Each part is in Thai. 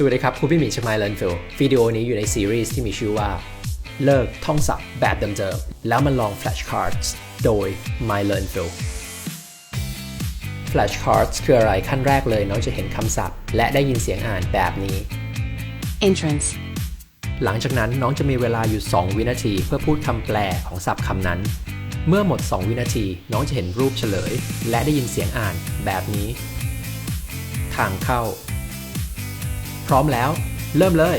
สวัสดีครับคุณพี่หมีชมายเลนฟิลวิดีโอนี้อยู่ในซีรีส์ที่มีชื่อว่า เลิกท่องศัพท์แบบเดิมๆแล้วมาลอง flashcards โดย My Learn f i l flashcards คืออะไรขั้นแรกเลยน้องจะเห็นคำศัพท์ และได้ยินเสียงอ่านแบบนี้ entrance, หลังจากนั้นน้องจะมีเวลาอยู่ 2 วินาที เพื่อพูดคำแปลของศัพท์คำนั้น เมื่อหมด 2 วินาที น้องจะเห็นรูปเฉลย และได้ยินเสียงอ่านแบบนี้ ทางเข้า พร้อมแล้ว เริ่มเลย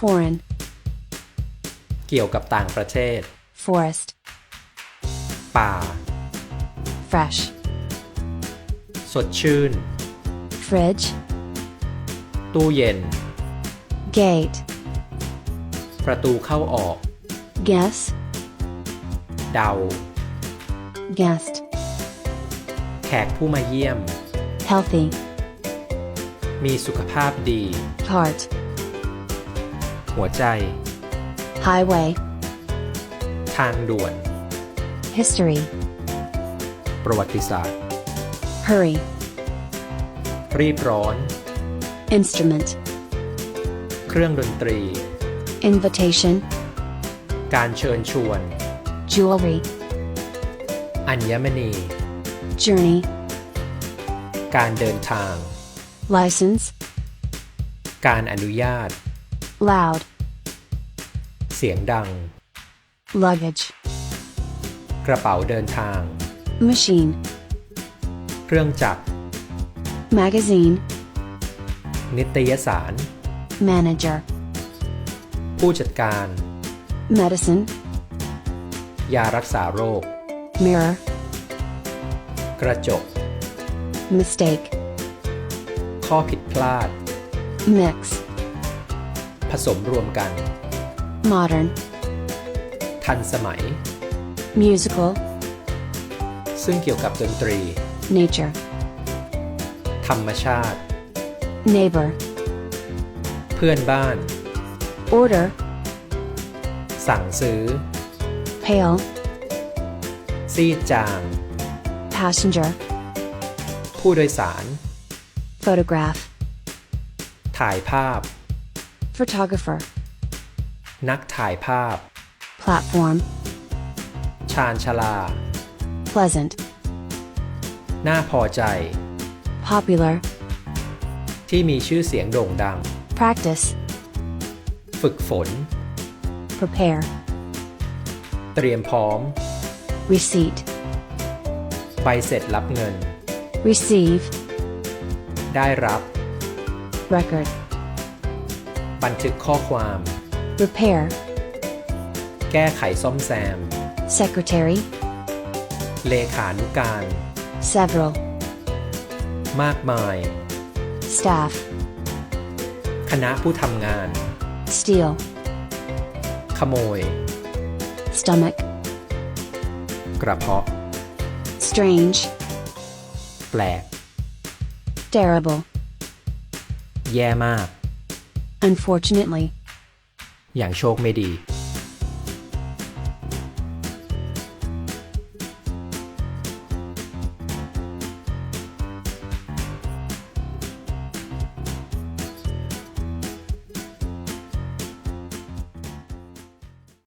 foreign, เกี่ยวกับต่างประเทศ forest, ป่า fresh, สดชื่น fridge, ตู้เย็น gate, ประตูเข้าออก guess, เดา guest, แขกผู้มาเยี่ยม healthy, มีสุขภาพดี heart, หัวใจ highway, ทางด่วน history, ประวัติศาสตร์ hurry, รีบร้อน instrument, เครื่องดนตรี invitation, การเชิญชวน jewelry, อัญมณี journey, การเดินทาง license, การอนุญาต loud, เสียงดัง luggage, กระเป๋าเดินทาง machine, เครื่องจักร magazine, นิตยสาร manager, ผู้จัดการ medicine, ยารักษาโรค mirror, กระจก mistake, ข้อผิดพลาด mix, ผสมรวมกัน modern, ทันสมัย musical, ซึ่งเกี่ยวกับดนตรี nature, ธรรมชาติ neighbor, เพื่อนบ้าน order, สั่งซื้อ pale, ซีดจาง passenger, ผู้โดยสาร photograph, ถ่ายภาพ photographer, นักถ่ายภาพ platform, ชาญชาลา pleasant, น่าพอใจ popular, ที่มีชื่อเสียงโด่งดัง practice, ฝึกฝน prepare, เตรียมพร้อม receipt, ใบเสร็จรับเงิน receive, ได้รับ record, บันทึกข้อความ repair, แก้ไขซ่อมแซม secretary, เลขานุการ several, มากมาย staff, คณะผู้ทำงาน steal, ขโมย stomach, กระเพาะ strange, แปลก terrible, แย่มาก unfortunately, อย่างโชคไม่ดี